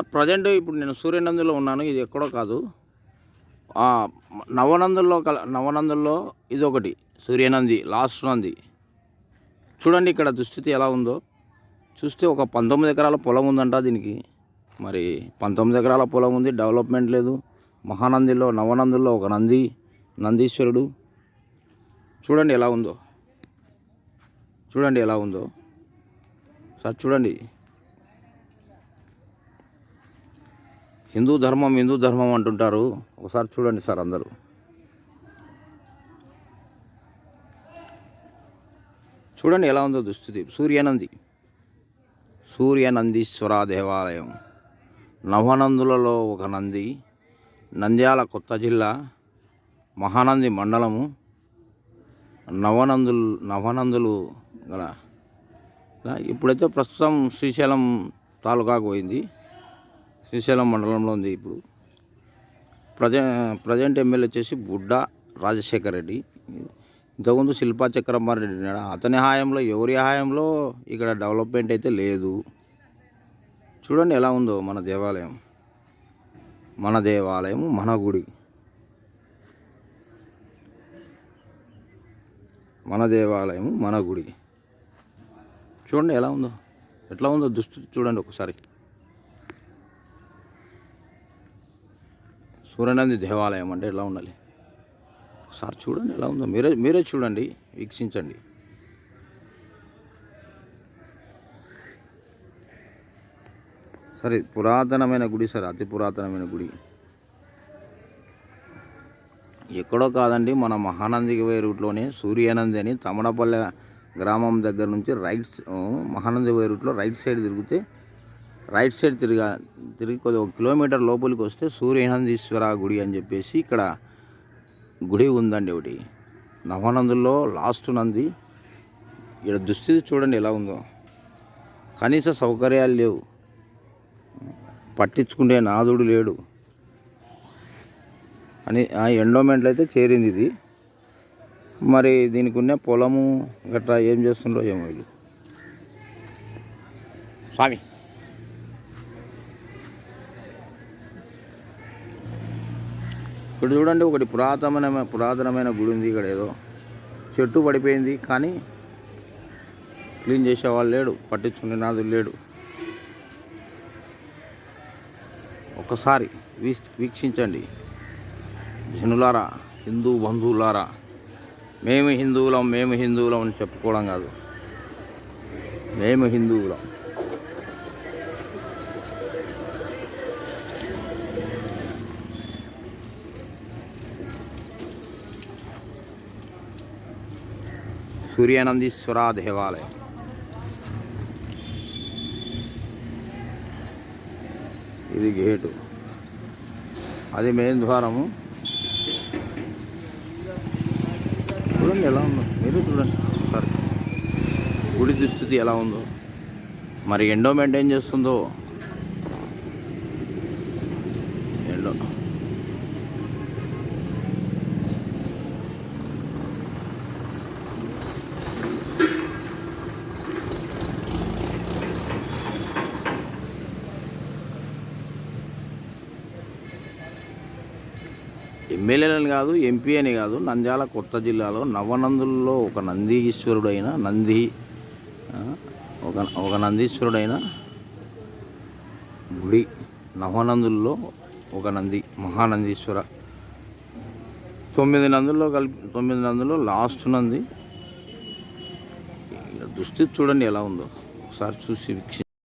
Present ఇప్పుడు నేను సూర్యనందిలో ఉన్నాను ఇది ఎక్కడో కాదు. నవనందుల్లో కల నవనందుల్లో ఇది ఒకటి సూర్యనంది లాస్ట్ నంది. చూడండి ఇక్కడ దుస్థితి ఎలా ఉందో. చూస్తే ఒక పంతొమ్మిది ఎకరాల పొలం ఉందంట దీనికి. మరి పంతొమ్మిది ఎకరాల పొలం ఉంది డెవలప్మెంట్ లేదు. మహానందిలో నవనందుల్లో ఒక నంది నందీశ్వరుడు. చూడండి ఎలా ఉందో. చూడండి ఎలా ఉందో. సార్ చూడండి. హిందూ ధర్మం హిందూ ధర్మం అంటుంటారు. ఒకసారి చూడండి సార్ అందరూ. చూడండి ఎలా ఉందో దుస్థితి. సూర్యనంది. సూర్యనందీశ్వర దేవాలయం. నవనందులలో ఒక నంది. నంద్యాల కొత్త జిల్లా. మహానంది మండలము. నవనందులు నవనందులు గల. ఇప్పుడైతే ప్రస్తుతం శ్రీశైలం తాలూకాకు పోయింది. శ్రీశైలం మండలంలో ఉంది ఇప్పుడు. ప్రజె ప్రజెంట్ ఎమ్మెల్యే వచ్చేసి బుడ్డ రాజశేఖర్ రెడ్డి. ఇంతకుముందు శిల్పా చక్రమారెడ్డి రెడ్డి ఉన్నాడు. అతని హాయంలో ఎవరి హాయంలో ఇక్కడ డెవలప్మెంట్ అయితే లేదు. చూడండి ఎలా ఉందో మన దేవాలయం. మన దేవాలయం మన గుడి. మన దేవాలయం మన గుడి. చూడండి ఎలా ఉందో. ఎట్లా ఉందో దుస్థితి చూడండి ఒకసారి. సూర్యనంది దేవాలయం అంటే ఎలా ఉండాలి? ఒకసారి చూడండి ఎలా ఉందో. మీరే మీరే చూడండి వీక్షించండి. సరే పురాతనమైన గుడి సార్ అతి పురాతనమైన గుడి. ఎక్కడో కాదండి మన మహానందికి పోయే రూట్లోనే సూర్యానంది అని తమడపల్లె గ్రామం దగ్గర నుంచి రైట్ మహానంది పోయే రూట్లో రైట్ సైడ్ తిరిగితే రైట్ సైడ్ తిరిగా తిరిగి కొద్ది ఒక కిలోమీటర్ లోపలికి వస్తే సూర్యనందీశ్వర గుడి అని చెప్పేసి ఇక్కడ గుడి ఉందండి ఒకటి. నవనందుల్లో లాస్ట్ నంది. ఇక్కడ దుస్థితి చూడండి ఎలా ఉందో. కనీస సౌకర్యాలు లేవు. పట్టించుకునే నాదుడు లేడు. అని ఆ ఎండోమెంట్లు అయితే చేరింది ఇది. మరి దీనికి ఉన్న పొలము గట్రా ఏం చేస్తుండ్రో ఏమో వీళ్ళు. స్వామి. ఇక్కడ చూడండి ఒకటి పురాతనమైన పురాతనమైన గుడి ఉంది ఇక్కడ ఏదో. చెట్టు పడిపోయింది కానీ క్లీన్ చేసేవాళ్ళు లేడు పట్టించుకునే నాదు లేడు. ఒకసారి వీక్షించండి. జనులారా హిందూ బంధువులారా మేము హిందువులం మేము హిందువులం అని చెప్పుకోవడం కాదు. మేము హిందువులం. సూర్యానందీశ్వర దేవాలయం ఇది గేటు. అది మెయిన్ ద్వారము. చూడండి ఎలా ఉందో. మీరు చూడండి. ఒకసారి గుడి దుస్థితి ఎలా ఉందో. మరి ఎండోమెంట్ ఏం చేస్తుందో. ఎమ్మెల్యేలని కాదు ఎంపీ అని కాదు నంద్యాల కొత్త జిల్లాలో నవనందుల్లో ఒక నందీశ్వరుడైన నంది ఒక ఒక నందీశ్వరుడైన గుడి నవనందుల్లో ఒక నంది మహానందీశ్వర. తొమ్మిది నందుల్లో కలిపి తొమ్మిది నందుల్లో లాస్ట్ నంది. దుస్థితి చూడండి ఎలా ఉందో. ఒకసారి చూసి వీక్షి